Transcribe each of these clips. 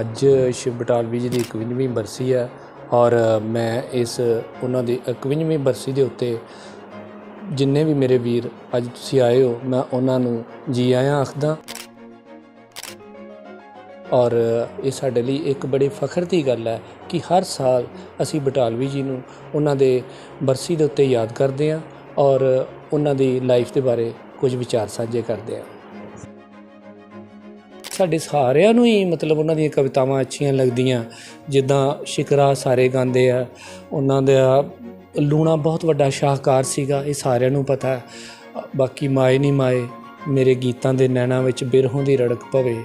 ਅੱਜ ਸ਼ਿਵ ਬਟਾਲਵੀ ਜੀ ਦੀ 51ਵੀਂ ਬਰਸੀ ਹੈ ਔਰ ਮੈਂ ਇਸ, ਉਹਨਾਂ ਦੀ 51ਵੀਂ ਬਰਸੀ ਦੇ ਉੱਤੇ ਜਿੰਨੇ ਵੀ ਮੇਰੇ ਵੀਰ ਅੱਜ ਤੁਸੀਂ ਆਏ ਹੋ, ਮੈਂ ਉਹਨਾਂ ਨੂੰ ਜੀ ਆਇਆਂ ਆਖਦਾ। ਔਰ ਇਹ ਸਾਡੇ ਲਈ ਇੱਕ ਬੜੇ ਫਖਰ ਦੀ ਗੱਲ ਹੈ ਕਿ ਹਰ ਸਾਲ ਅਸੀਂ ਬਟਾਲਵੀ ਜੀ ਨੂੰ ਉਹਨਾਂ ਦੇ ਬਰਸੀ ਦੇ ਉੱਤੇ ਯਾਦ ਕਰਦੇ ਹਾਂ ਔਰ ਉਹਨਾਂ ਦੀ ਲਾਈਫ ਦੇ ਬਾਰੇ ਕੁਝ ਵਿਚਾਰ ਸਾਂਝੇ ਕਰਦੇ ਹਾਂ। ਸਾਡੇ ਸਾਰਿਆਂ ਨੂੰ ਹੀ ਮਤਲਬ ਉਹਨਾਂ ਦੀਆਂ ਕਵਿਤਾਵਾਂ ਅੱਛੀਆਂ ਲੱਗਦੀਆਂ। ਜਿੱਦਾਂ ਸ਼ਿਕਰਾ ਸਾਰੇ ਗਾਉਂਦੇ ਆ, ਉਹਨਾਂ ਦਾ ਲੂਣਾ ਬਹੁਤ ਵੱਡਾ ਸ਼ਾਹਕਾਰ ਸੀਗਾ, ਇਹ ਸਾਰਿਆਂ ਨੂੰ ਪਤਾ ਬਾਕੀ ਮਾਏ ਨਹੀਂ ਮਾਏ, ਮੇਰੇ ਗੀਤਾਂ ਦੇ ਨੈਣਾ ਵਿੱਚ ਬਿਰਹੋਂ ਦੀ ਰੜਕ ਪਵੇ।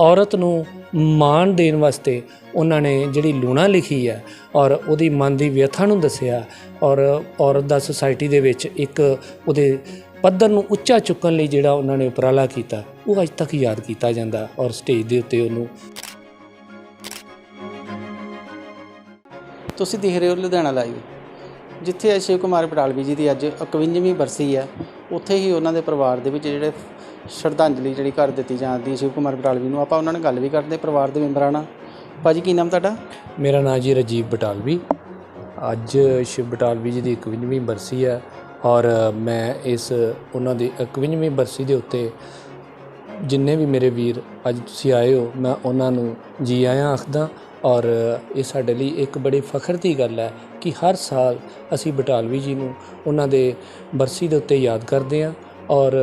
ਔਰਤ ਨੂੰ ਮਾਣ ਦੇਣ ਵਾਸਤੇ ਉਹਨਾਂ ਨੇ ਜਿਹੜੀ ਲੂਣਾ ਲਿਖੀ ਹੈ ਔਰ ਉਹਦੀ ਮਨ ਦੀ ਵਿਅਥਾ ਨੂੰ ਦੱਸਿਆ ਔਰ ਔਰਤ ਦਾ ਸੁਸਾਇਟੀ ਦੇ ਵਿੱਚ ਇੱਕ ਉਹਦੇ ਪੱਧਰ ਨੂੰ ਉੱਚਾ ਚੁੱਕਣ ਲਈ ਜਿਹੜਾ ਉਹਨਾਂ ਨੇ ਉਪਰਾਲਾ ਕੀਤਾ ਉਹ ਅੱਜ ਤੱਕ ਯਾਦ ਕੀਤਾ ਜਾਂਦਾ ਔਰ ਸਟੇਜ ਦੇ ਉੱਤੇ ਉਹਨੂੰ ਤੁਸੀਂ ਦੇਖ ਰਹੇ ਹੋ ਲੁਧਿਆਣਾ ਲਾਈਵ। ਜਿੱਥੇ ਅੱਜ ਸ਼ਿਵ ਕੁਮਾਰ ਬਟਾਲਵੀ ਜੀ ਦੀ ਅੱਜ 51ਵੀਂ ਬਰਸੀ ਹੈ ਉੱਥੇ ਹੀ ਉਹਨਾਂ ਦੇ ਪਰਿਵਾਰ ਦੇ ਵਿੱਚ ਜਿਹੜੇ ਸ਼ਰਧਾਂਜਲੀ ਜਿਹੜੀ ਕਰ ਦਿੱਤੀ ਜਾਂਦੀ ਹੈ ਸ਼ਿਵ ਕੁਮਾਰ ਬਟਾਲਵੀ ਨੂੰ। ਆਪਾਂ ਉਹਨਾਂ ਨਾਲ ਗੱਲ ਵੀ ਕਰਦੇ ਪਰਿਵਾਰ ਦੇ ਮੈਂਬਰਾਂ ਨਾਲ। ਭਾਜੀ ਕੀ ਨਾਮ ਤੁਹਾਡਾ? ਮੇਰਾ ਨਾਮ ਜੀ ਰਾਜੀਵ ਬਟਾਲਵੀ ਅੱਜ ਸ਼ਿਵ ਬਟਾਲਵੀ ਜੀ ਦੀ 51ਵੀਂ ਬਰਸੀ ਹੈ ਔਰ ਮੈਂ ਇਸ, ਉਹਨਾਂ ਦੀ 51ਵੀਂ ਬਰਸੀ ਦੇ ਉੱਤੇ ਜਿੰਨੇ ਵੀ ਮੇਰੇ ਵੀਰ ਅੱਜ ਤੁਸੀਂ ਆਏ ਹੋ, ਮੈਂ ਉਹਨਾਂ ਨੂੰ ਜੀ ਆਇਆਂ ਆਖਦਾ। ਔਰ ਇਹ ਸਾਡੇ ਲਈ ਇੱਕ ਬੜੇ ਫਖਰ ਦੀ ਗੱਲ ਹੈ ਕਿ ਹਰ ਸਾਲ ਅਸੀਂ ਬਟਾਲਵੀ ਜੀ ਨੂੰ ਉਹਨਾਂ ਦੇ ਬਰਸੀ ਦੇ ਉੱਤੇ ਯਾਦ ਕਰਦੇ ਹਾਂ ਔਰ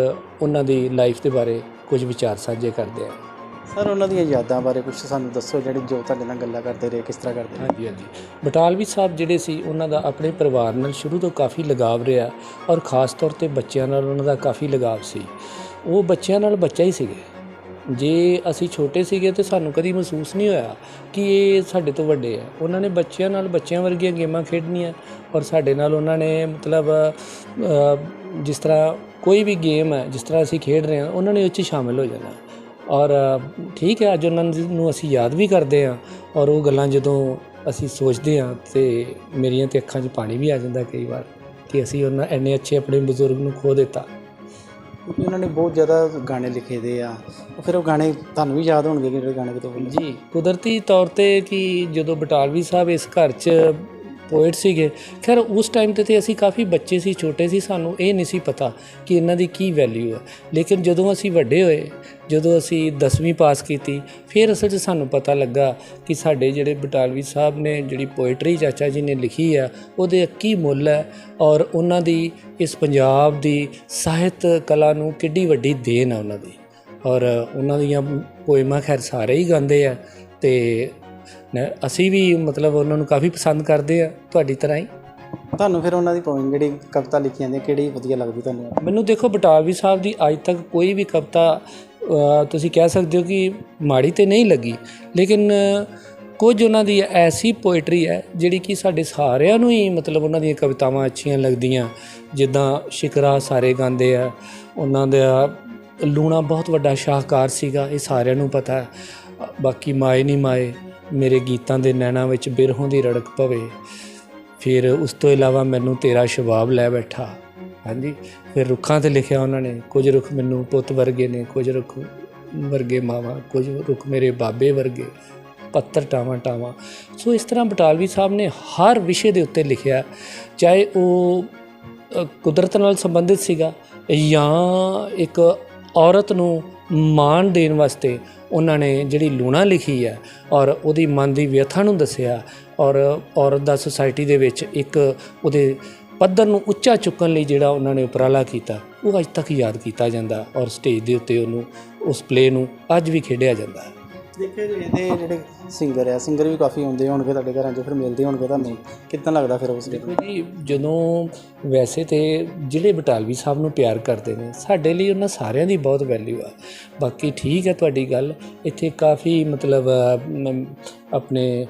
ਉਹਨਾਂ ਦੀ ਲਾਈਫ ਦੇ ਬਾਰੇ ਕੁਝ ਵਿਚਾਰ ਸਾਂਝੇ ਕਰਦੇ ਹਾਂ। ਸਰ, ਉਹਨਾਂ ਦੀਆਂ ਯਾਦਾਂ ਬਾਰੇ ਕੁਝ ਸਾਨੂੰ ਦੱਸੋ, ਜਿਹੜੇ ਜੋ ਤੁਹਾਡੇ ਨਾਲ ਗੱਲਾਂ ਕਰਦੇ ਰਹੇ, ਕਿਸ ਤਰ੍ਹਾਂ ਕਰਦੇ ਰਹੇ? ਹਾਂਜੀ ਹਾਂਜੀ। ਬਟਾਲਵੀ ਸਾਹਿਬ ਜਿਹੜੇ ਸੀ, ਉਹਨਾਂ ਦਾ ਆਪਣੇ ਪਰਿਵਾਰ ਨਾਲ ਸ਼ੁਰੂ ਤੋਂ ਕਾਫੀ ਲਗਾਵ ਰਿਹਾ ਔਰ ਖਾਸ ਤੌਰ ਤੇ ਬੱਚਿਆਂ ਨਾਲ ਉਹਨਾਂ ਦਾ ਕਾਫੀ ਲਗਾਵ ਸੀ। ਉਹ ਬੱਚਿਆਂ ਨਾਲ ਬੱਚਾ ਹੀ ਸੀਗੇ। ਜੇ ਅਸੀਂ ਛੋਟੇ ਸੀਗੇ ਤੇ ਸਾਨੂੰ ਕਦੀ ਮਹਿਸੂਸ ਨਹੀਂ ਹੋਇਆ ਕਿ ਇਹ ਸਾਡੇ ਤੋਂ ਵੱਡੇ ਆ। ਉਹਨਾਂ ਨੇ ਬੱਚਿਆਂ ਨਾਲ ਬੱਚਿਆਂ ਵਰਗੀਆਂ ਗੇਮਾਂ ਖੇਡਣੀਆਂ ਔਰ ਸਾਡੇ ਨਾਲ ਉਹਨਾਂ ਨੇ ਮਤਲਬ ਜਿਸ ਤਰ੍ਹਾਂ ਕੋਈ ਵੀ ਗੇਮ ਹੈ, ਜਿਸ ਤਰ੍ਹਾਂ ਅਸੀਂ ਖੇਡ ਰਹੇ ਹਾਂ, ਉਹਨਾਂ ਨੇ ਉਹ 'ਚ ਸ਼ਾਮਿਲ ਹੋ ਜਾਣਾ। ਔਰ ਠੀਕ ਹੈ ਅੱਜ ਉਹਨਾਂ ਨੂੰ ਅਸੀਂ ਯਾਦ ਵੀ ਕਰਦੇ ਹਾਂ ਔਰ ਉਹ ਗੱਲਾਂ ਜਦੋਂ ਅਸੀਂ ਸੋਚਦੇ ਹਾਂ ਤੇ ਮੇਰੀਆਂ ਤੇ ਅੱਖਾਂ 'ਚ ਪਾਣੀ ਵੀ ਆ ਜਾਂਦਾ ਕਈ ਵਾਰ ਕਿ ਅਸੀਂ ਉਹਨਾਂ ਇੰਨੇ ਅੱਛੇ ਆਪਣੇ ਬਜ਼ੁਰਗ ਨੂੰ ਖੋ ਦਿੱਤਾ। ਕਿਉਂਕਿ ਉਹਨਾਂ ਨੇ ਬਹੁਤ ਜ਼ਿਆਦਾ ਗਾਣੇ ਲਿਖੇ ਦੇ ਆ। ਫਿਰ ਉਹ ਗਾਣੇ ਤੁਹਾਨੂੰ ਵੀ ਯਾਦ ਹੋਣਗੇ ਕਿ ਜਿਹੜੇ ਗਾਣੇ ਕਿਤੋਂ ਜੀ ਕੁਦਰਤੀ ਤੌਰ ਤੇ ਕਿ ਜਦੋਂ ਬਟਾਲਵੀ ਸਾਹਿਬ ਇਸ ਘਰ 'ਚ ਪੋਇਟ ਸੀਗੇ। ਖੈਰ, ਉਸ ਟਾਈਮ ਤੇ ਤੇ ਅਸੀਂ ਕਾਫੀ ਬੱਚੇ ਸੀ, ਛੋਟੇ ਸੀ, ਸਾਨੂੰ ਇਹ ਨਹੀਂ ਸੀ ਪਤਾ ਕਿ ਇਹਨਾਂ ਦੀ ਕੀ ਵੈਲਿਊ ਹੈ ਲੇਕਿਨ ਜਦੋਂ ਅਸੀਂ ਵੱਡੇ ਹੋਏ, ਜਦੋਂ ਅਸੀਂ 10ਵੀਂ ਪਾਸ ਕੀਤੀ, ਫਿਰ ਅਸਲ 'ਚ ਸਾਨੂੰ ਪਤਾ ਲੱਗਾ ਕਿ ਸਾਡੇ ਜਿਹੜੇ ਬਟਾਲਵੀ ਸਾਹਿਬ ਨੇ, ਜਿਹੜੀ ਪੋਇਟਰੀ ਚਾਚਾ ਜੀ ਨੇ ਲਿਖੀ ਆ, ਉਹਦੇ ਕੀ ਮੁੱਲ ਹੈ ਔਰ ਉਹਨਾਂ ਦੀ ਇਸ ਪੰਜਾਬ ਦੀ ਸਾਹਿਤ ਕਲਾ ਨੂੰ ਕਿੱਡੀ ਵੱਡੀ ਦੇਣ ਆ ਉਹਨਾਂ ਦੀ। ਔਰ ਉਹਨਾਂ ਦੀਆਂ ਪੋਇਮਾਂ ਖੈਰ ਸਾਰੇ ਹੀ ਗਾਉਂਦੇ ਆ ਤੇ ਅਸੀਂ ਵੀ ਮਤਲਬ ਉਹਨਾਂ ਨੂੰ ਕਾਫੀ ਪਸੰਦ ਕਰਦੇ ਆ ਤੁਹਾਡੀ ਤਰ੍ਹਾਂ ਹੀ। ਤੁਹਾਨੂੰ ਫਿਰ ਉਹਨਾਂ ਦੀ ਪੋਇਮ ਜਿਹੜੀ ਕਵਿਤਾ ਲਿਖੀ ਜਾਂਦੀ ਹੈ, ਕਿਹੜੀ ਵਧੀਆ ਲੱਗਦੀ ਤੁਹਾਨੂੰ? ਮੈਨੂੰ ਦੇਖੋ ਬਟਾਲਵੀ ਸਾਹਿਬ ਦੀ ਅੱਜ ਤੱਕ ਕੋਈ ਵੀ ਕਵਿਤਾ ਤੁਸੀਂ ਕਹਿ ਸਕਦੇ ਹੋ ਕਿ ਮਾੜੀ ਤੇ ਨਹੀਂ ਲੱਗੀ ਲੇਕਿਨ ਕੁਝ ਉਹਨਾਂ ਦੀ ਐਸੀ ਪੋਇਟਰੀ ਹੈ ਜਿਹੜੀ ਕਿ ਸਾਡੇ ਸਾਰਿਆਂ ਨੂੰ ਹੀ ਮਤਲਬ ਉਹਨਾਂ ਦੀਆਂ ਕਵਿਤਾਵਾਂ ਅੱਛੀਆਂ ਲੱਗਦੀਆਂ। ਜਿੱਦਾਂ ਸ਼ਿਕਰਾ ਸਾਰੇ ਗਾਉਂਦੇ ਆ ਉਹਨਾਂ ਦਾ ਲੂਣਾ ਬਹੁਤ ਵੱਡਾ ਸ਼ਾਹਕਾਰ ਸੀਗਾ ਇਹ ਸਾਰਿਆਂ ਨੂੰ ਪਤਾ ਹੈ। ਬਾਕੀ ਮਾਏ ਨਹੀਂ ਮਾਏ ਮੇਰੇ ਗੀਤਾਂ ਦੇ ਨੈਣਾ ਵਿੱਚ ਬਿਰਹੋਂ ਦੀ ਰੜਕ ਪਵੇ, ਫਿਰ ਉਸ ਤੋਂ ਇਲਾਵਾ ਮੈਨੂੰ ਤੇਰਾ ਸ਼ਬਾਬ ਲੈ ਬੈਠਾ। ਹਾਂਜੀ, ਫਿਰ ਰੁੱਖਾਂ ਤੇ ਲਿਖਿਆ ਉਹਨਾਂ ਨੇ, ਕੁਝ ਰੁੱਖ ਮੈਨੂੰ ਪੁੱਤ ਵਰਗੇ ਨੇ, ਕੁਝ ਰੁੱਖ ਵਰਗੇ ਮਾਵਾ, ਕੁਝ ਰੁੱਖ ਮੇਰੇ ਬਾਬੇ ਵਰਗੇ, ਪੱਤਰ ਟਾਵਾਂ ਟਾਵਾਂ। ਸੋ ਇਸ ਤਰ੍ਹਾਂ ਬਟਾਲਵੀ ਸਾਹਿਬ ਨੇ ਹਰ ਵਿਸ਼ੇ ਦੇ ਉੱਤੇ ਲਿਖਿਆ, ਚਾਹੇ ਉਹ ਕੁਦਰਤ ਨਾਲ ਸੰਬੰਧਿਤ ਸੀਗਾ ਜਾਂ ਇੱਕ ਔਰਤ ਨੂੰ ਮਾਣ ਦੇਣ ਵਾਸਤੇ ਉਹਨਾਂ ਨੇ ਜਿਹੜੀ ਲੂਣਾ ਲਿਖੀ ਹੈ ਔਰ ਉਹਦੀ ਮਨ ਦੀ ਵਿਅਥਾ ਨੂੰ ਦੱਸਿਆ ਔਰ ਔਰਤ ਦਾ ਸੁਸਾਇਟੀ ਦੇ ਵਿੱਚ ਇੱਕ ਉਹਦੇ ਪੱਧਰ ਨੂੰ ਉੱਚਾ ਚੁੱਕਣ ਲਈ ਜਿਹੜਾ ਉਹਨਾਂ ਨੇ ਉਪਰਾਲਾ ਕੀਤਾ, ਉਹ ਅੱਜ ਤੱਕ ਯਾਦ ਕੀਤਾ ਜਾਂਦਾ ਔਰ ਸਟੇਜ ਦੇ ਉੱਤੇ ਉਹਨੂੰ, ਉਸ ਪਲੇ ਨੂੰ ਅੱਜ ਵੀ ਖੇਡਿਆ ਜਾਂਦਾ ਹੈ। ਜਿਹੜੇ ਸਿੰਗਰ ਆ ਸਿੰਗਰ ਵੀ ਕਾਫੀ ਆਉਂਦੇ ਹੋਣਗੇ ਤੁਹਾਡੇ ਘਰਾਂ 'ਚ ਫਿਰ ਮਿਲਦੇ ਹੋਣਗੇ ਤੁਹਾਨੂੰ। ਕਿੱਦਾਂ ਲੱਗਦਾ ਫਿਰ ਉਸ ਦੇਖੋ ਜੀ ਜਦੋਂ ਵੈਸੇ ਤੇ ਜਿਹੜੇ ਬਟਾਲਵੀ ਸਾਹਿਬ ਨੂੰ ਪਿਆਰ ਕਰਦੇ ਨੇ ਸਾਡੇ ਲਈ ਉਹਨਾਂ ਸਾਰਿਆਂ ਦੀ ਬਹੁਤ ਵੈਲਿਊ ਆ। ਬਾਕੀ ਠੀਕ ਹੈ ਤੁਹਾਡੀ ਗੱਲ ਇੱਥੇ ਕਾਫੀ ਮਤਲਬ ਆਪਣੇ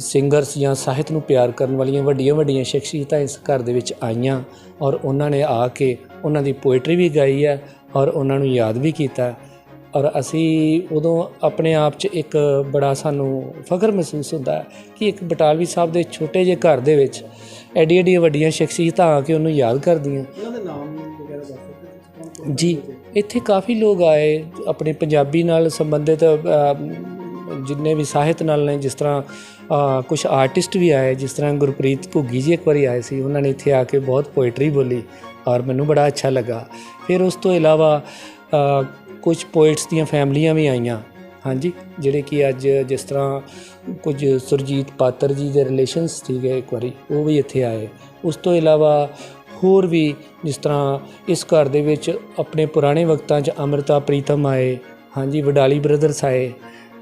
ਸਿੰਗਰਸ ਜਾਂ ਸਾਹਿਤ ਨੂੰ ਪਿਆਰ ਕਰਨ ਵਾਲੀਆਂ ਵੱਡੀਆਂ ਵੱਡੀਆਂ ਸ਼ਖਸੀਅਤਾਂ ਇਸ ਘਰ ਦੇ ਵਿੱਚ ਆਈਆਂ ਔਰ ਉਹਨਾਂ ਨੇ ਆ ਕੇ ਉਹਨਾਂ ਦੀ ਪੋਇਟਰੀ ਵੀ ਗਾਈ ਹੈ ਔਰ ਉਹਨਾਂ ਨੂੰ ਯਾਦ ਵੀ ਕੀਤਾ। ਔਰ ਅਸੀਂ ਉਦੋਂ ਆਪਣੇ ਆਪ 'ਚ ਇੱਕ ਬੜਾ ਸਾਨੂੰ ਫਖਰ ਮਹਿਸੂਸ ਹੁੰਦਾ ਹੈ ਕਿ ਇੱਕ ਬਟਾਲਵੀ ਸਾਹਿਬ ਦੇ ਛੋਟੇ ਜਿਹੇ ਘਰ ਦੇ ਵਿੱਚ ਐਡੀ ਐਡੀਆਂ ਵੱਡੀਆਂ ਸ਼ਖਸੀਅਤਾਂ ਆ ਕੇ ਉਹਨੂੰ ਯਾਦ ਕਰਦੀਆਂ। ਉਹਨਾਂ ਦੇ ਨਾਮ ਵਗੈਰਾ ਦੱਸੋ ਜੀ ਇੱਥੇ ਕਾਫੀ ਲੋਕ ਆਏ ਆਪਣੇ ਪੰਜਾਬੀ ਨਾਲ ਸੰਬੰਧਿਤ ਜਿੰਨੇ ਵੀ ਸਾਹਿਤ ਨਾਲ ਨੇ ਜਿਸ ਤਰ੍ਹਾਂ ਕੁਝ ਆਰਟਿਸਟ ਵੀ ਆਏ ਜਿਸ ਤਰ੍ਹਾਂ ਗੁਰਪ੍ਰੀਤ ਭੁੱਗੀ ਜੀ ਇੱਕ ਵਾਰੀ ਆਏ ਸੀ ਉਹਨਾਂ ਨੇ ਇੱਥੇ ਆ ਕੇ ਬਹੁਤ ਪੋਇਟਰੀ ਬੋਲੀ ਔਰ ਮੈਨੂੰ ਬੜਾ ਅੱਛਾ ਲੱਗਾ। ਫਿਰ ਉਸ ਤੋਂ ਇਲਾਵਾ ਕੁਝ ਪੋਇਟਸ ਦੀਆਂ ਫੈਮਲੀਆਂ ਵੀ ਆਈਆਂ। ਹਾਂਜੀ, ਜਿਹੜੇ ਕਿ ਅੱਜ ਜਿਸ ਤਰ੍ਹਾਂ ਕੁਝ ਸੁਰਜੀਤ ਪਾਤਰ ਜੀ ਦੇ ਰਿਲੇਸ਼ਨਸ ਸੀਗੇ ਇੱਕ ਵਾਰੀ, ਉਹ ਵੀ ਇੱਥੇ ਆਏ। ਉਸ ਤੋਂ ਇਲਾਵਾ ਹੋਰ ਵੀ ਜਿਸ ਤਰ੍ਹਾਂ ਇਸ ਘਰ ਦੇ ਵਿੱਚ ਆਪਣੇ ਪੁਰਾਣੇ ਵਕਤਾਂ 'ਚ ਅਮਰਤਾ ਪ੍ਰੀਤਮ ਆਏ, ਹਾਂਜੀ, ਵਡਾਲੀ ਬ੍ਰਦਰਸ ਆਏ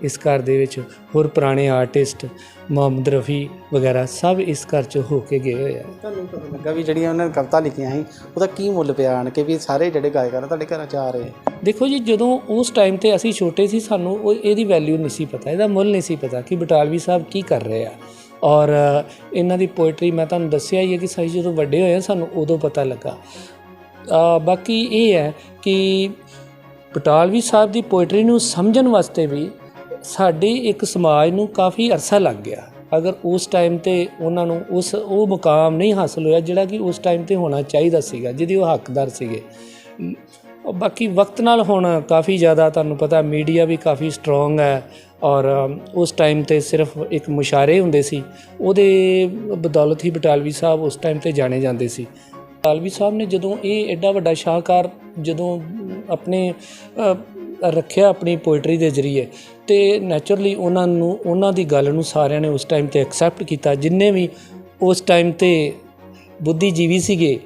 ਇਸ ਘਰ ਦੇ ਵਿੱਚ ਹੋਰ ਪੁਰਾਣੇ ਆਰਟਿਸਟ ਮੁਹੰਮਦ ਰਫੀ ਵਗੈਰਾ ਸਭ ਇਸ ਘਰ 'ਚ ਹੋ ਕੇ ਗਏ ਹੋਏ ਆ। ਤੁਹਾਨੂੰ ਪਤਾ ਲੱਗਾ ਵੀ ਜਿਹੜੀਆਂ ਉਹਨਾਂ ਨੇ ਕਵਿਤਾ ਲਿਖੀਆਂ ਸੀ ਉਹਦਾ ਕੀ ਮੁੱਲ ਪਿਆ ਆਣ ਕੇ ਵੀ ਸਾਰੇ ਜਿਹੜੇ ਗਾਇਕਾਰ ਤੁਹਾਡੇ ਘਰਾਂ 'ਚ ਆ ਰਹੇ ਦੇਖੋ ਜੀ ਜਦੋਂ ਉਸ ਟਾਈਮ ਤੇ ਅਸੀਂ ਛੋਟੇ ਸੀ ਸਾਨੂੰ ਉਹ ਇਹਦੀ ਵੈਲਿਊ ਨਹੀਂ ਸੀ ਪਤਾ ਇਹਦਾ ਮੁੱਲ ਨਹੀਂ ਸੀ ਪਤਾ ਕਿ ਬਟਾਲਵੀ ਸਾਹਿਬ ਕੀ ਕਰ ਰਹੇ ਆ। ਔਰ ਇਹਨਾਂ ਦੀ ਪੋਇਟਰੀ ਮੈਂ ਤੁਹਾਨੂੰ ਦੱਸਿਆ ਹੀ ਹੈ ਕਿ ਅਸੀਂ ਜਦੋਂ ਵੱਡੇ ਹੋਏ ਸਾਨੂੰ ਉਦੋਂ ਪਤਾ ਲੱਗਾ। ਬਾਕੀ ਇਹ ਹੈ ਕਿ ਬਟਾਲਵੀ ਸਾਹਿਬ ਦੀ ਪੋਇਟਰੀ ਨੂੰ ਸਮਝਣ ਵਾਸਤੇ ਵੀ ਸਾਡੇ ਇੱਕ ਸਮਾਜ ਨੂੰ ਕਾਫੀ ਅਰਸਾ ਲੱਗ ਗਿਆ। ਅਗਰ ਉਸ ਟਾਈਮ ਤੇ ਉਹਨਾਂ ਨੂੰ ਉਸ, ਉਹ ਮੁਕਾਮ ਨਹੀਂ ਹਾਸਲ ਹੋਇਆ ਜਿਹੜਾ ਕਿ ਉਸ ਟਾਈਮ ਤੇ ਹੋਣਾ ਚਾਹੀਦਾ ਸੀਗਾ, ਜਿਹਦੀ ਉਹ ਹੱਕਦਾਰ ਸੀਗੇ। ਬਾਕੀ ਵਕਤ ਨਾਲ ਹੁਣ ਕਾਫੀ ਜ਼ਿਆਦਾ ਤੁਹਾਨੂੰ ਪਤਾ ਮੀਡੀਆ ਵੀ ਕਾਫੀ ਸਟਰੋਂਗ ਹੈ ਔਰ ਉਸ ਟਾਈਮ ਤੇ ਸਿਰਫ ਇੱਕ ਮੁਸ਼ਾਰੇ ਹੁੰਦੇ ਸੀ। ਉਹਦੇ ਬਦੌਲਤ ਹੀ ਬਟਾਲਵੀ ਸਾਹਿਬ ਉਸ ਟਾਈਮ ਤੇ ਜਾਣੇ ਜਾਂਦੇ ਸੀ। ਬਟਾਲਵੀ ਸਾਹਿਬ ਨੇ ਜਦੋਂ ਇਹ ਐਡਾ ਵੱਡਾ ਸ਼ਾਹਕਾਰ ਜਦੋਂ ਆਪਣੇ ਰੱਖਿਆ ਆਪਣੀ ਪੋਇਟਰੀ ਦੇ ਜ਼ਰੀਏ ਤੇ ਨੈਚੁਰਲੀ ਉਹਨਾਂ ਨੂੰ, ਉਹਨਾਂ ਦੀ ਗੱਲ ਨੂੰ ਸਾਰਿਆਂ ਨੇ ਉਸ ਟਾਈਮ ਤੇ ਐਕਸੈਪਟ ਕੀਤਾ। ਜਿੰਨੇ ਵੀ ਉਸ ਟਾਈਮ ਤੇ ਬੁੱਧੀਜੀਵੀ ਸੀਗੇ,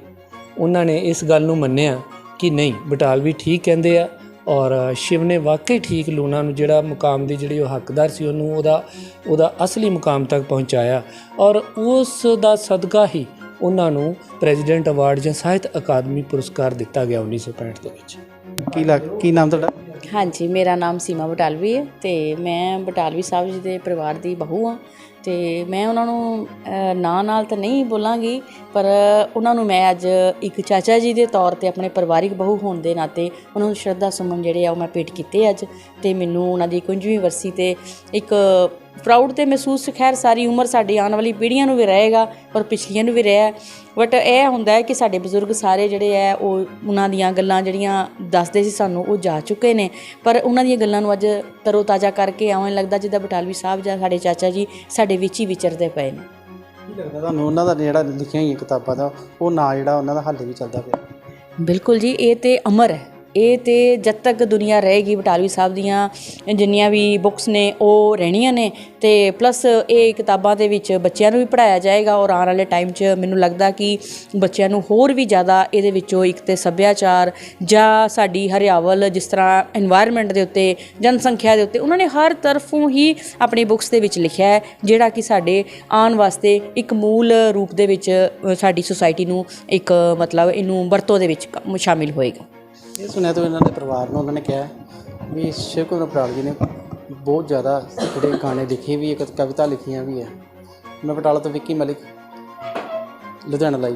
ਉਹਨਾਂ ਨੇ ਇਸ ਗੱਲ ਨੂੰ ਮੰਨਿਆ ਕਿ ਨਹੀਂ, ਬਟਾਲਵੀ ਠੀਕ ਕਹਿੰਦੇ ਆ ਔਰ ਸ਼ਿਵ ਨੇ ਵਾਕਈ ਠੀਕ ਲੂਣਾ ਨੂੰ ਜਿਹੜਾ ਮੁਕਾਮ ਦੀ ਜਿਹੜੀ ਉਹ ਹੱਕਦਾਰ ਸੀ, ਉਹਨੂੰ ਉਹਦਾ ਉਹਦਾ ਅਸਲੀ ਮੁਕਾਮ ਤੱਕ ਪਹੁੰਚਾਇਆ। ਔਰ ਉਸ ਦਾ ਸਦਕਾ ਹੀ ਉਹਨਾਂ ਨੂੰ ਪ੍ਰੈਜ਼ੀਡੈਂਟ ਅਵਾਰਡ ਜਾਂ ਸਾਹਿਤ ਅਕਾਦਮੀ ਪੁਰਸਕਾਰ ਦਿੱਤਾ ਗਿਆ 1965 ਦੇ ਵਿੱਚ। ਕੀ ਲੱਗ, ਕੀ ਨਾਮ ਤੁਹਾਡਾ? ਹਾਂਜੀ, ਮੇਰਾ ਨਾਮ ਸੀਮਾ ਬਟਾਲਵੀ ਹੈ ਤੇ ਮੈਂ ਬਟਾਲਵੀ ਸਾਹਿਬ ਜੀ ਦੇ ਪਰਿਵਾਰ ਦੀ ਬਹੂ ਹਾਂ ਤੇ ਮੈਂ ਉਹਨਾਂ ਨੂੰ ਨਾਂ ਨਾਲ ਤਾਂ ਨਹੀਂ ਬੋਲਾਂਗੀ, ਪਰ ਉਹਨਾਂ ਨੂੰ ਮੈਂ ਅੱਜ ਇੱਕ ਚਾਚਾ ਜੀ ਦੇ ਤੌਰ ਤੇ ਆਪਣੇ ਪਰਿਵਾਰਿਕ ਬਹੂ ਹੋਣ ਦੇ ਨਾਤੇ ਉਹਨਾਂ ਨੂੰ ਸ਼ਰਧਾ ਸੁਮਨ ਜਿਹੜੇ ਆ ਉਹ ਮੈਂ ਭੇਟ ਕੀਤੇ ਅੱਜ ਤੇ ਮੈਨੂੰ ਉਹਨਾਂ ਦੀ 51ਵੀਂ ਵਰਸੀ ਤੇ ਇੱਕ ਪ੍ਰਾਊਡ ਤੇ ਮਹਿਸੂਸ ਖੈਰ ਸਾਰੀ ਉਮਰ ਸਾਡੀ ਆਉਣ ਵਾਲੀ ਪੀੜ੍ਹੀਆਂ ਨੂੰ ਵੀ ਰਹੇਗਾ ਔਰ ਪਿਛਲੀਆਂ ਨੂੰ ਵੀ ਰਿਹਾ ਬਟ ਇਹ ਹੁੰਦਾ ਹੈ ਕਿ ਸਾਡੇ ਬਜ਼ੁਰਗ ਸਾਰੇ ਜਿਹੜੇ ਆ ਉਹ ਉਹਨਾਂ ਦੀਆਂ ਗੱਲਾਂ ਜਿਹੜੀਆਂ ਦੱਸਦੇ ਸੀ ਸਾਨੂੰ ਉਹ ਜਾ ਚੁੱਕੇ ਨੇ। ਪਰ ਉਹਨਾਂ ਦੀਆਂ ਗੱਲਾਂ ਨੂੰ ਅੱਜ ਤਰੋ ਤਾਜ਼ਾ ਕਰਕੇ ਐਵੇਂ ਲੱਗਦਾ ਜਿੱਦਾਂ ਬਟਾਲਵੀ ਸਾਹਿਬ ਜਾਂ ਸਾਡੇ ਚਾਚਾ ਜੀ ਸਾਡੇ ਵਿੱਚ ਹੀ ਵਿਚਰਦੇ ਪਏ ਨੇ। ਕੀ ਲੱਗਦਾ ਤੁਹਾਨੂੰ ਉਹਨਾਂ ਦਾ ਜਿਹੜਾ ਲਿਖੀਆਂ ਹੋਈਆਂ ਕਿਤਾਬਾਂ ਦਾ ਉਹ ਨਾਂ ਜਿਹੜਾ ਉਹਨਾਂ ਦਾ ਹਾਲੇ ਵੀ ਚੱਲਦਾ ਪਿਆ? ਬਿਲਕੁਲ ਜੀ ਇਹ ਤੇ ਅਮਰ ਹੈ। ਇਹ ਤੇ ਜਦ ਤੱਕ ਦੁਨੀਆ ਰਹੇਗੀ ਬਟਾਲਵੀ ਸਾਹਿਬ ਦੀਆਂ, ਜਿੰਨੀਆਂ ਵੀ ਬੁੱਕਸ ਨੇ, ਉਹ ਰਹਿਣੀਆਂ ਨੇ। ਤੇ ਪਲੱਸ ਇਹ ਕਿਤਾਬਾਂ ਦੇ ਵਿੱਚ ਬੱਚਿਆਂ ਨੂੰ ਵੀ ਪੜਾਇਆ ਜਾਏਗਾ ਔਰ ਆਉਣ ਵਾਲੇ ਟਾਈਮ 'ਚ ਮੈਨੂੰ ਲੱਗਦਾ ਕਿ ਬੱਚਿਆਂ ਨੂੰ ਹੋਰ ਵੀ ਜ਼ਿਆਦਾ ਇਹਦੇ ਵਿੱਚੋਂ ਇੱਕ ਤੇ ਸੱਭਿਆਚਾਰ ਜਾਂ ਸਾਡੀ ਹਰਿਆਵਲ ਜਿਸ ਤਰ੍ਹਾਂ এনवायरमेंट ਦੇ ਉੱਤੇ, ਜਨਸੰਖਿਆ ਦੇ ਉੱਤੇ, ਉਹਨਾਂ ਨੇ ਹਰ ਤਰਫੋਂ ਹੀ ਆਪਣੀ ਬੁੱਕਸ ਦੇ ਵਿੱਚ ਲਿਖਿਆ ਹੈ, ਜਿਹੜਾ ਕਿ ਸਾਡੇ ਆਉਣ ਵਾਸਤੇ ਇੱਕ ਮੂਲ ਰੂਪ ਦੇ ਵਿੱਚ ਸਾਡੀ ਸੁਸਾਇਟੀ ਨੂੰ ਇੱਕ ਮਤਲਬ ਇਹਨੂੰ ਵਰਤੋਂ ਦੇ ਵਿੱਚ ਸ਼ਾਮਿਲ ਹੋਏਗਾ। ਇਹ ਸੁਣਿਆ ਤੋਂ ਇਹਨਾਂ ਦੇ ਪਰਿਵਾਰ ਨੂੰ ਉਹਨਾਂ ਨੇ ਕਿਹਾ ਵੀ ਸ਼ਿਵ ਕੁਮਾਰ ਬਰਾੜ ਜੀ ਨੇ ਬਹੁਤ ਜ਼ਿਆਦਾ ਜਿਹੜੇ ਗਾਣੇ ਲਿਖੇ ਵੀ ਇੱਕ ਕਵਿਤਾ ਲਿਖੀਆਂ ਵੀ ਹੈ। ਮੈਂ ਬਟਾਲਾ ਤੋਂ ਵਿੱਕੀ ਮਲਿਕ, ਲੁਧਿਆਣਾ ਲਈ।